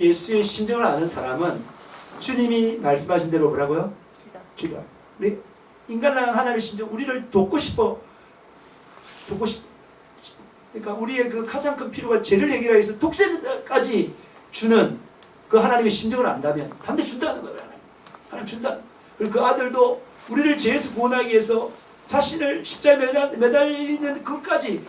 예수의 심정을 아는 사람은 주님이 말씀하신 대로 뭐라고요? 기도. 기도. 우리 인간은 하나님의 심정, 우리를 돕고 싶어, 돕고 싶. 그러니까 우리의 그 가장 큰 필요가 죄를 해결하기 위해서 독생까지 주는 그 하나님의 심정을 안다면 반대 준다는 거예요. 하나님, 하나님 준다. 그리고 그 아들도 우리를 죄에서 구원하기 위해서 자신을 십자에 매달, 매달리는 그것까지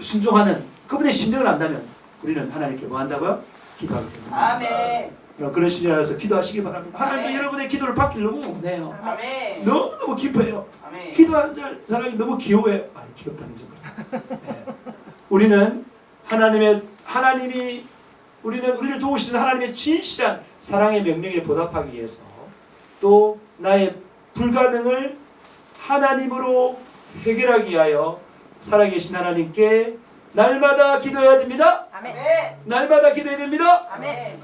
순종하는 그분의 심정을 안다면 우리는 하나님께 뭐 한다고요? 기도하게 됩니다. 아멘. 여러분, 그런 신이라서 기도하시기 바랍니다. 하나님도 아멘. 여러분의 기도를 받길 너무 원해요. 아멘. 너무너무 기뻐요. 아멘. 기도하는 자- 사람이 너무 귀여워요. 아니 귀엽다는 좀 그래. 네. 우리는 하나님의 하나님이 우리는 우리를 도우시는 하나님의 진실한 사랑의 명령에 보답하기 위해서 또 나의 불가능을 하나님으로 해결하기 위하여 살아계신 하나님께 날마다 기도해야 됩니다. 아멘. 날마다 기도해야 됩니다. 아멘.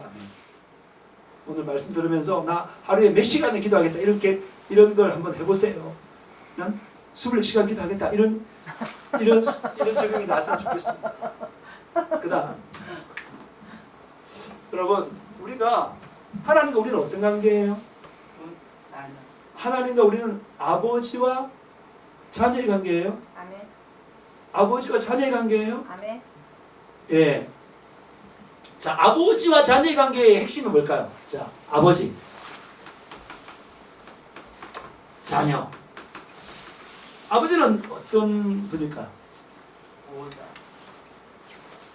오늘 말씀 들으면서 나 하루에 몇 시간을 기도하겠다 이렇게 이런 걸 한번 해보세요. 난 24시간 기도하겠다 이런 이런 이런 적용이 나왔으면 좋겠습니다. 그다음 여러분 우리가 하나님과 우리는 어떤 관계예요? 하나님과 우리는 아버지와 자녀의 관계예요. 아멘. 아버지와 자녀의 관계예요. 아멘. 예. 자, 아버지와 자녀의 관계의 핵심은 뭘까요? 자, 아버지. 자녀. 아버지는 어떤 분일까요? 보호자.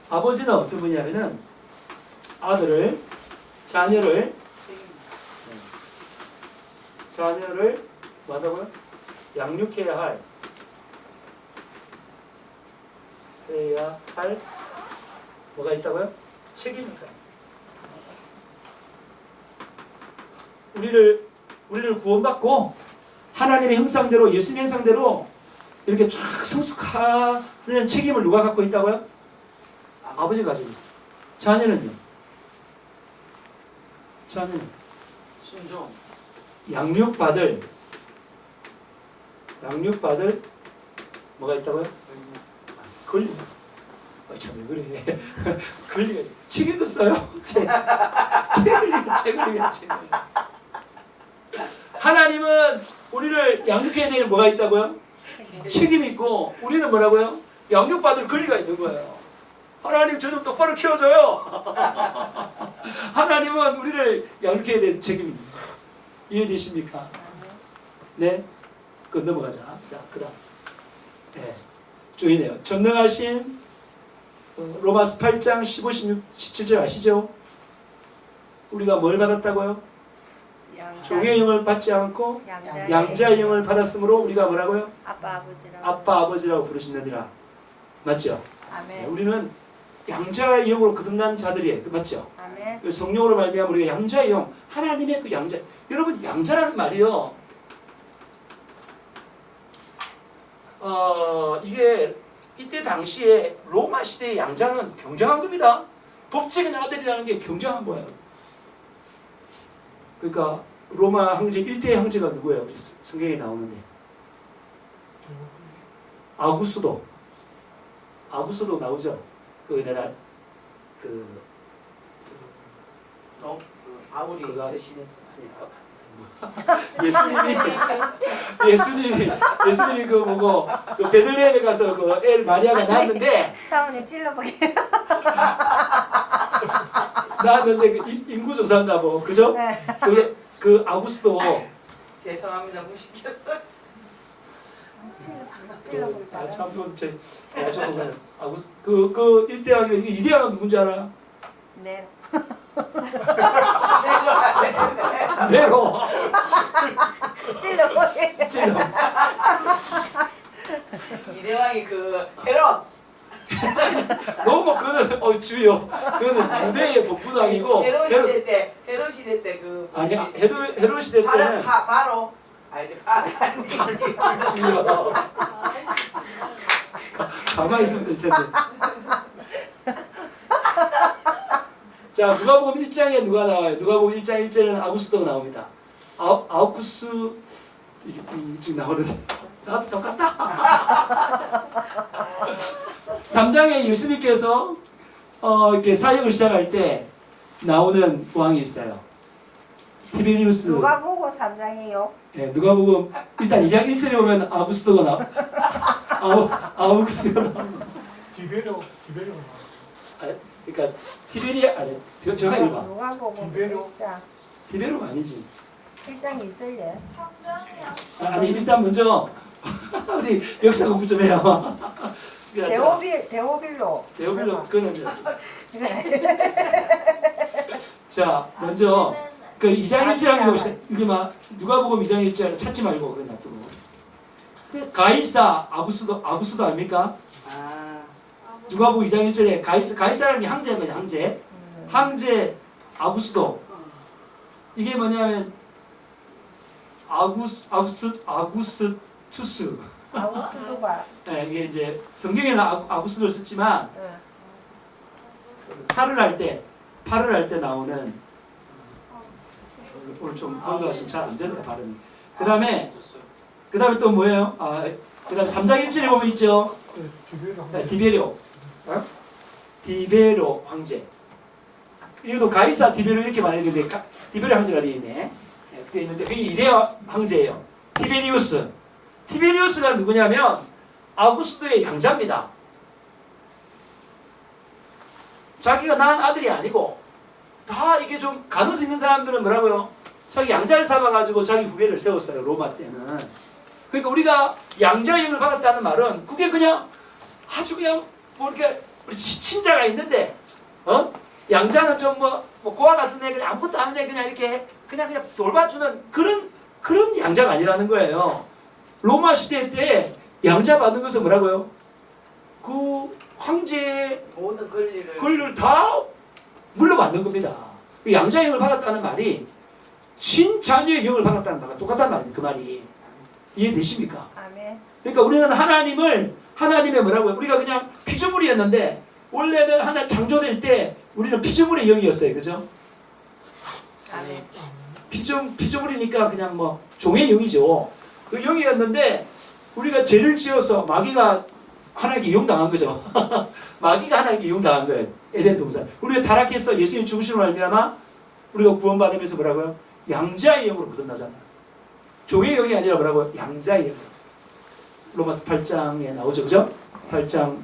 아버지는 어떤 분이냐면은 아들을 자녀를. 자녀를 뭐하다고요? 양육해야 할 해야 할 뭐가 있다고요? 책임인가요? 우리를 우리를 구원받고 하나님의 형상대로 예수님 형상대로 이렇게 쫙 성숙하는 책임을 누가 갖고 있다고요? 아버지가 가지고 있어요. 자녀는요? 자녀는 순종. 양육받을 양육받을 뭐가 있다고요? 아, 참왜 그래? 권리. 책 읽었어요? 책. 책을 책을 읽어, 책을. 하나님은 우리를 양육해야 될 뭐가 있다고요? 책임이 있고 우리는 뭐라고요? 양육받을 권리가 있는 거예요. 하나님 저 좀 똑바로 키워줘요. 하나님은 우리를 양육해야 될 책임이 있는 거예요. 이해되십니까? 네. 그 넘어가자. 자, 그다음. 네. 쭉이네요. 전능하신 어, 로마스 8장 15, 16, 17절 아시죠? 우리가 뭘 받았다고요? 양자. 종의 영을 받지 않고 양자. 양자의 영을 받았으므로 우리가 뭐라고요? 아빠 아버지라고. 아빠 아버지라고 부르시느니라. 맞죠? 네, 아멘. 우리는 양자의 영으로 거듭난 자들이에요. 그 맞죠? 아멘. 그 성령으로 말미암아 우리가 양자의 영, 하나님의 그 양자. 여러분 양자라는 말이요. 어 이게 이때 당시에 로마 시대의 양자는 경쟁한 겁니다. 법칙은 아들이라는 게 경쟁한 거예요. 그러니까 로마 황제 1대 황제가 누구예요? 성경에 나오는데 아구스도 아구스도 나오죠. 그 내가 그또그 아우리 그거- 세신했어. 예수님이 예수님이 예수님이 그 뭐고 그 베들레헴에 가서 그 엘 마리아가 낳았는데 사모님 찔러보게. 낳았는데 그 인- 인구 조사인가 뭐 그죠? 네. 그, 그 아구스도 죄송합니다. 무시켰어. 찔러보자. 아참 도대체 어, 저거 아구스 그그 일대왕이 이대왕은 누군지 알아? 네. 네로 찔러 이대왕이 그 헤롯. 너무 그거는 어 주요 그거는 유대의 복부당이고 헤롯 시대 때 헤롯 시대 때그 아니 헤롯 헤롯 시대 바로 때는 바, 바로 아니 바 주요 가만히 있으면 될 텐데. 자, 누가복음 1장에 누가 나와요? 누가복음 1장 1절에는 아구스도가 나옵니다. 아, 아우쿠스 이게 이- 지금 나오는데 나 똑같다. 3장에 예수님께서 어, 이렇게 사역을 시작할 때 나오는 왕이 있어요. 티베리우스. 누가 보고 3장이요? 예, 누가 보고 일단 2장 1절에 보면 아구스도가 나 아우 아우구스가 나. 디베로 디베로 그러니까 티베리 아니 저- 저가 읽어. 누가 보고 디베로. 1장 티베로가 아니지. 1장 1절에 아니 일단 먼저 우리 역사 공부 좀 해요. 자, 데오빌 데오빌로 데오빌로 그래. 자 먼저 그 2장 1절 봅시다. 이게 막 누가 보고 2장 1절 찾지 말고 그냥 놔두고. 그 가이사 아구스도 아구스도 아닙니까? 아 누가 보고 2장 1절에 가이사 가이사라는 게 항제입니다. 항제. 음. 항제 아구스도 이게 뭐냐면 아구스 아구스 아구스 투스 아우스도가 네, 이게 이제 성경에는 아, 아구스도를 썼지만 응. 팔을 할 때 팔을 할 때 나오는 오늘 좀 번거하시면 잘안 된다 발음이. 그 다음에 그 다음에 또 뭐예요? 아 그 다음에 3장 1절에 보면 있죠. 디베로 네, 디베료. 어? 디베로 황제. 이것도 가이사 디베로 이렇게 말했는데 가- 디베로 황제가 되어 있네. 네, 되어 있는데 그게 이데아 황제예요. 티베리우스. 티베리우스가 누구냐면 아구스도의 양자입니다. 자기가 낳은 아들이 아니고 다 이게 좀 가능성 있는 사람들은 뭐라고요? 자기 양자를 삼아가지고 자기 후계를 세웠어요 로마 때는. 그러니까 우리가 양자형을 받았다는 말은 그게 그냥 아주 그냥 뭐 이렇게 우리 치- 친자가 있는데 어 양자는 좀뭐 뭐 고아 같은 애 그냥 아무것도 아는 애 그냥 이렇게 그냥 그냥 돌봐주는 그런 그런 양자가 아니라는 거예요. 로마 시대 때 양자 받는 것은 뭐라고요? 그 황제의 모든 권리를 권리를 다 물려받는 겁니다. 그 양자의 영을 받았다는 말이 친자녀의 영을 받았다는 말과 똑같다는 말입니다. 그 말이 이해되십니까? 아멘 그러니까 우리는 하나님을 하나님의 뭐라고요? 우리가 그냥 피조물이었는데 원래는 하나 창조될 때 우리는 피조물의 영이었어요. 그죠? 아멘 피조 피조물이니까 그냥 뭐 종의 영이죠. 그 영이었는데 우리가 죄를 지어서 마귀가 하나님께 이용당한 거죠. 마귀가 하나님께 이용당한 거예요. 에덴 동산. 우리가 타락해서 예수님 죽으심으로 말미암아 우리가 구원받으면서 뭐라고요? 양자의 영으로 거듭나잖아요. 종의 영이 아니라 뭐라고요? 양자의 영. 로마서 8장에 나오죠. 그죠? 8장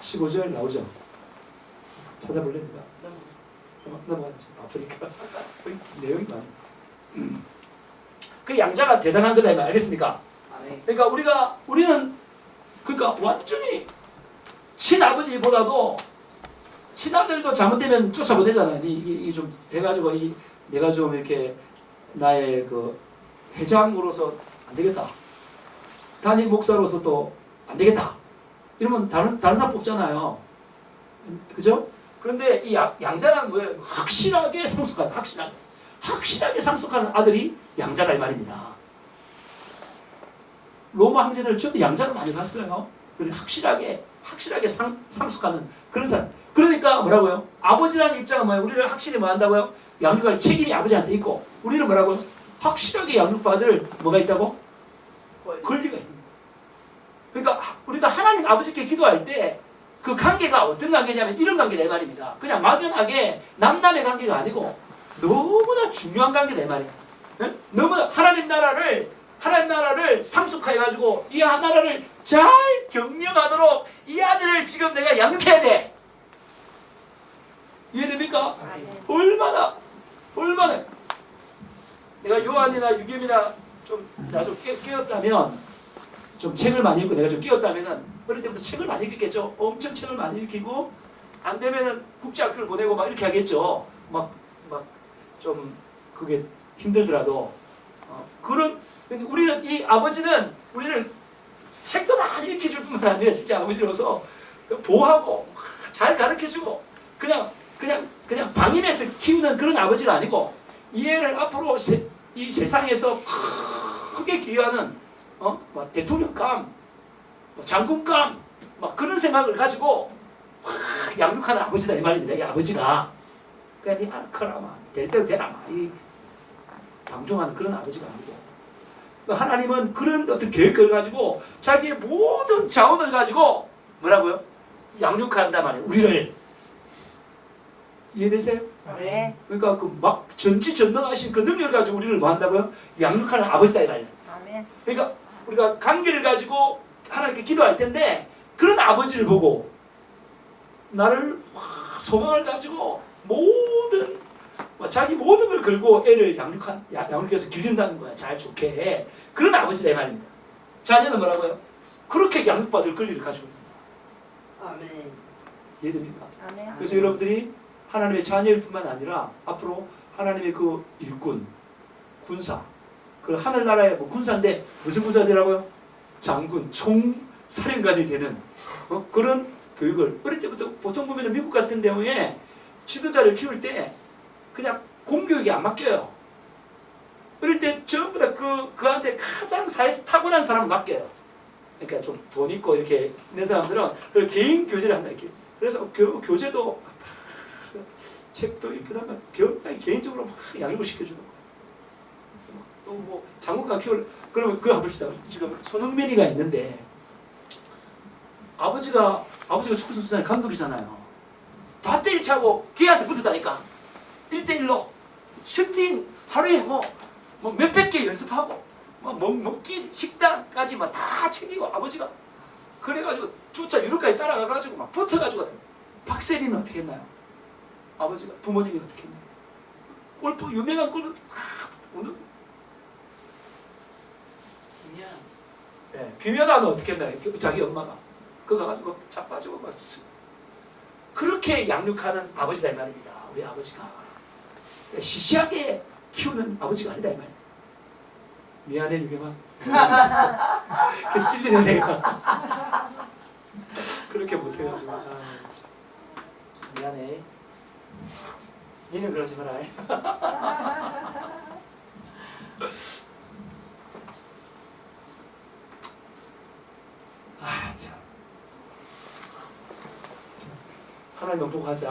15절 나오죠. 찾아볼래 누가? 넘어- 넘어가지. 바쁘니까. 내용이 많아. 음. 그 양자가 대단한 거다 이말 알겠습니까? 그러니까 우리가 우리는 그러니까 완전히 친아버지보다도 친아들도 잘못되면 쫓아보내잖아요. 이좀 해가지고 이 내가 좀 이렇게 나의 그 회장으로서 안 되겠다. 단임 목사로서 또 안 되겠다. 이러면 다른 다른 사람 뽑잖아요. 그죠? 그런데 이 양- 양자라는 거예요. 확실하게 상속하는 확실하게 확실하게 상속하는 아들이 양자가 이 말입니다. 로마 황제들 전부 양자를 많이 봤어요. 확실하게 확실하게 상, 상속하는 그런 사람. 그러니까 뭐라고요? 아버지라는 입장은 뭐예요? 우리를 확실히 뭐 한다고요? 양육할 책임이 아버지한테 있고 우리는 뭐라고요? 확실하게 양육받을 뭐가 있다고? 권리 권리가 있는 거예요. 그러니까 하- 우리가 하나님 아버지께 기도할 때 그 관계가 어떤 관계냐면 이런 관계다 이 말입니다. 그냥 막연하게 남남의 관계가 아니고 너무나 중요한 관계다 이 말이야. 응? 너무나 하나님 나라를 하나님 나라를 상속해 가지고 이 나라를 잘 경영하도록 이 아들을 지금 내가 양육해야 돼. 이해됩니까? 아멘 얼마나 얼마나 내가 요한이나 유겸이나 좀 나좀 깨었다면 좀 책을 많이 읽고 내가 좀 깨었다면은 어릴 때부터 책을 많이 읽겠죠. 엄청 책을 많이 읽히고 안 되면은 국제학교를 보내고 막 이렇게 하겠죠. 막 막 좀 그게 힘들더라도 어, 그런 근데 우리는 이 아버지는 우리를 책도 많이 읽혀줄 뿐만 아니라 진짜 아버지로서 보호하고 잘 가르쳐주고 그냥 그냥 그냥 방임해서 키우는 그런 아버지가 아니고 이 애를 앞으로 세, 이 세상에서 크게 기여하는 어? 막 대통령감, 뭐 장군감, 막 그런 생각을 가지고 확 양육하는 아버지다 이 말입니다. 이 아버지가 그냥 네 알커라마 될 대로 되라마 이 방종하는 그런 아버지가 아니고 그러니까 하나님은 그런 어떤 계획을 가지고 자기의 모든 자원을 가지고 뭐라고요? 양육한단 말이에요. 우리를 이해되세요? 아멘. 그러니까 그 막 전지전능하신 그 능력을 가지고 우리를 뭐 한다고요? 양육하는 아버지다 이 말이에요. 아멘. 그러니까 우리가 관계를 가지고 하나님께 기도할 텐데 그런 아버지를 보고 나를 확 소망을 가지고 모든 뭐 자기 모든 걸 걸고 애를 양육한 야- 양육해서 기른다는 거야. 잘 좋게 그런 아버지다 이 말입니다. 자녀는 뭐라고요? 그렇게 양육받을 권리를 가지고 있는 거야. 아멘. 이해됩니까? 아멘. 그래서 여러분들이 하나님의 자녀일 뿐만 아니라 앞으로 하나님의 그 일꾼, 군사, 그 하늘나라의 뭐 군사인데 무슨 군사들이라고요? 장군, 총 사령관이 되는 어? 그런 교육을 어릴 때부터 보통 보면 미국 같은 경우에 지도자를 키울 때 그냥 공교육이 안 맡겨요. 어릴 때 전부 다 그 그한테 가장 사회에서 타고난 사람을 맡겨요. 그러니까 좀 돈 있고 이렇게 있는 사람들은 그 개인 교제를 한다 이렇게. 그래서 교, 교재도 다 책도 읽다가 교육당이 개인적으로 막 양육을 시켜주는 거예요. 또뭐 장군관 키울 그러면 그거 해봅시다. 지금 손흥민이가 있는데 아버지가 아버지가 축구 선수잖아요. 감독이잖아요. 다 때리차고 걔한테 붙었다니까. 1대1로 슈팅 하루에 뭐, 뭐 몇백 개 연습하고 뭐 먹, 먹기 식단까지 막 다 챙기고 아버지가 그래가지고 쫓아 유럽까지 따라가가지고 막 붙어가지고 박세리는 어떻게 했나요? 아버지가 부모님이 어떻게 했나요? 골프 유명한 골프 오 예, 김연아는 어떻게 했나요? 그 자기 엄마가 그거 가지고 자빠지고 막 수- 그렇게 양육하는 아버지다 이 말입니다. 우리 아버지가 시시하게 키우는 아버지가 아니다 이 말. 미안해 유경아. 그 찔리는 내가 그렇게 못해가지고 아, 참. 미안해. 니는 그러지 마라. 아 참. 참. 하나님 복하자.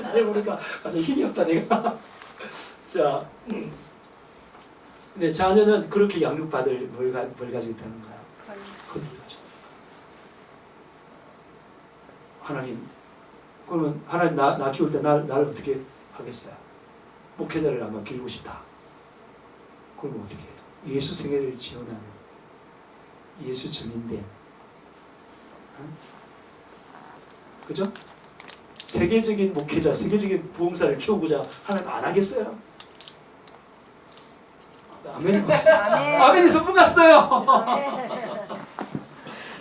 나를 보니까 아주 힘이 없다 내가. 자, 음. 네 자녀는 그렇게 양육받을 뭘, 가지고 있다는 거야. 그걸 가지고. 하나님, 그러면 하나님 나, 나 키울 때 날, 나를 어떻게 하겠어요? 목회자를 아마 기르고 싶다. 그럼 어떻게 해요? 예수 생애를 지원하는 예수 증인된 응? 그죠? 세계적인 목회자, 세계적인 부흥사를 키우고자 하나님 안 하겠어요? 아멘. 아멘. 아멘이 선물 갔어요.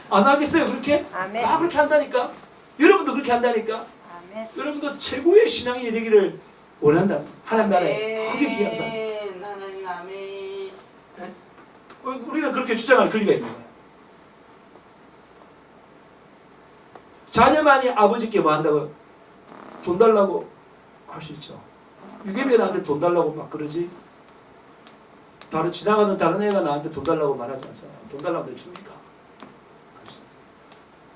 안 하겠어요 그렇게? 아멘. 다 그렇게 한다니까. 여러분도 그렇게 한다니까. 아멘. 여러분도 최고의 신앙인이 되기를 원한다. 하나님 나라에 크게 귀한. 아멘. 하나님 아멘. 우리는 그렇게 주장할 권리가 있는 거예 자녀만이 아버지께 뭐 한다고 돈 달라고 할 수 있죠. 유괴비가 나한테 돈 달라고 막 그러지. 다른 지나가는 다른 애가 나한테 돈 달라고 말하지 않잖아요. 돈 달라고 내가 줍니까?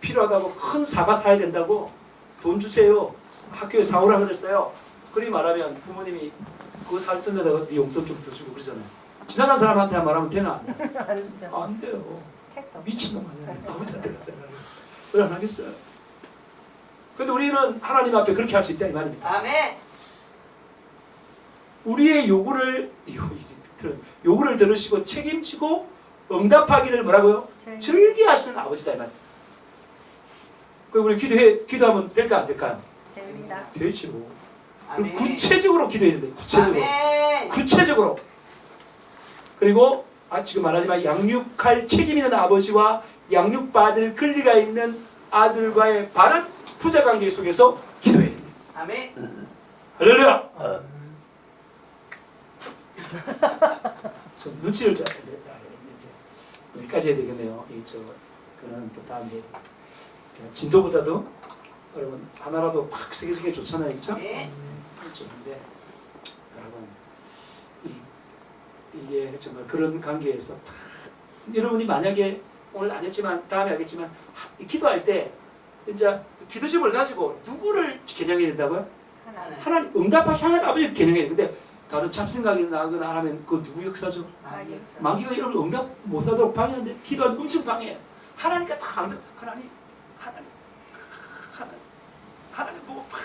필요하다고 큰 사과 사야 된다고 돈 주세요. 학교에 사오라 그랬어요. 그리 말하면 부모님이 그거 살 돈에다가 네 용돈 좀 더 주고 그러잖아요. 지나간 사람한테 말하면 되나 안 돼요? 안 돼요. 미친놈 아니야. 아버지한테 갔어요. 왜안 하겠어요? 근데 우리는 하나님 앞에 그렇게 할 수 있다 이 말입니다. 아멘. 우리의 요구를 요구를 들으시고 책임지고 응답하기를 뭐라고요? 즐겨하시는 아버지다 이 말입니다. 그 우리 기도해 기도하면 될까 안 될까요? 됩니다. 아멘. 그리고 구체적으로 기도해야 돼. 구체적으로. 아멘. 구체적으로. 그리고 아, 지금 말하지만 양육할 책임 있는 아버지와 양육받을 권리가 있는 아들과의 바른 부자 관계 속에서 기도해야 됩니다. 아멘. 할렐루야. 저 눈치를 잘 이제, 아, 이제 여기까지 해야 되겠네요. 이저 그는 또 다음 에 진도보다도 여러분 하나라도 팍 세계적이 좋잖아요, 그렇죠? 그렇죠. 근데 여러분 이, 이게 정말 그런 관계에서 다 여러분이 만약에 오늘 안 했지만 다음에 하겠지만 하- 기도할 때 이제 기도심을 가지고 누구를 겨냥해야 된다고요? 하나님. 하나님 응답하신 하나님 아버지 겨냥해야 돼. 근데 다른 잡생각이 나거나 하면 그 누구 역사죠? 마귀. 마귀가 여러분 응답 못하도록 방해하는데 기도하는 엄청 방해해요. 하나님께 다 안, 돼. 하나님, 하나님, 하나님, 하나님 보고 팍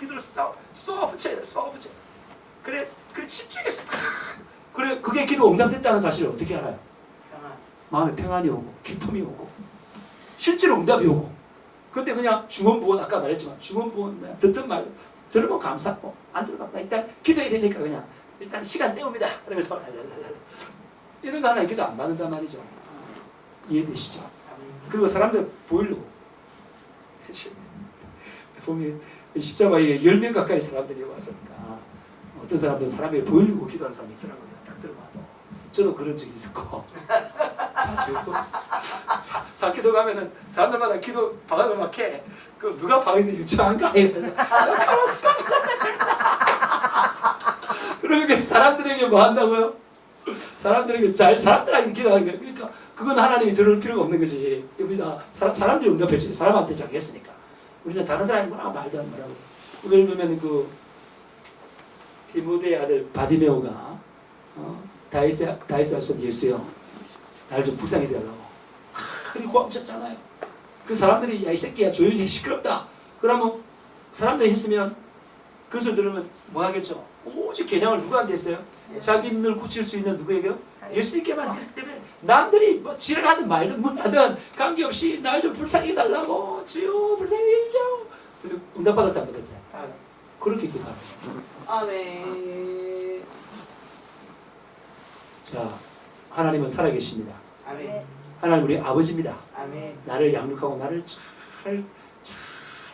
기도를 써 쏘아붙여야 돼 쏘아붙여 그래 그래 집중해서 탁 그래 그게 기도 응답됐다는 사실을 어떻게 알아요? 평안. 마음에 평안이 오고 기쁨이 오고 실제로 응답이 오고. 근데 그냥 중원부원 아까 말했지만 중원부원 듣든 말든 들으면 감사하고 안나 일단 기도해야 되니까 그냥 일단 시간 때웁니다. 그러면서. 이런 거 하나 기도 안 받는단 말이죠. 이해되시죠? 그리고 사람들 보이려고. 보면 십자가에 열명 가까이 사람들이 와서니까 어떤 사람들은 사람에게 보이려고 기도하는 사람이 있더라고요. 딱 들어봐도. 저도 그런 적이 있었고 자주 사- 사기도 가면은 사람들마다 기도 방학을 막 해 그 누가 방학인데 유치한가 이러면서 가만있어 그러니까 사람들에게 뭐 한다고요? 사람들에게 잘 사람들에게 기도하는 거예요. 그러니까 그건 하나님이 들을 필요가 없는 거지. 여기다 사람 사람들이 응답해줘요. 사람한테 자기 했으니까. 우리는 다른 사람이 뭐라 말도 안 말하고. 예를 들면 그 디모데의 아들 바디메오가 어? 다이스 다이스 알선 예수요. 날 좀 불쌍히 되라고. 그리고 멈췄잖아요. 그 사람들이 야 이 새끼야 조용히 해 시끄럽다. 그러면 사람들이 했으면 그 소리 들으면 뭐 하겠죠? 오직 개념을 누구한테 했어요? 자기 눈을 고칠 수 있는 누구에게요? 예수님께만 했기 때문에 남들이 뭐 지랄하든 말든 뭐 하든 관계없이 날 좀 불쌍히 해달라고 주여 불쌍히 해주세요. 근데 응답받았어요 안 받았어요? 그렇게 거예요. 아멘. 자 하나님은 살아계십니다. 아멘. 하나님 우리 아버지입니다. 아멘. 나를 양육하고 나를 잘, 잘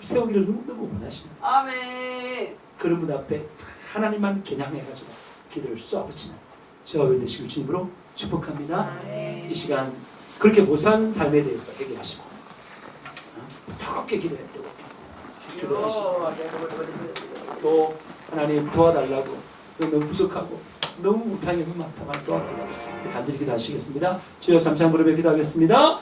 세우기를 너무너무 원하시는 아멘. 그런 분 앞에 하나님만 겨냥해가지고 기도를 쏘아붙이는 저와 되시길 주님으로 축복합니다. 아멘. 이 시간 그렇게 못 사는 삶에 대해서 얘기하시고 어? 뜨겁게 기도해 뜨겁게 기도하시고 또 하나님 도와달라고 또 너무 부족하고 너무 못한 게 너무 많다만 도와달라고 간절히 기도하시겠습니다. 주여 삼창 무릎에 기도하겠습니다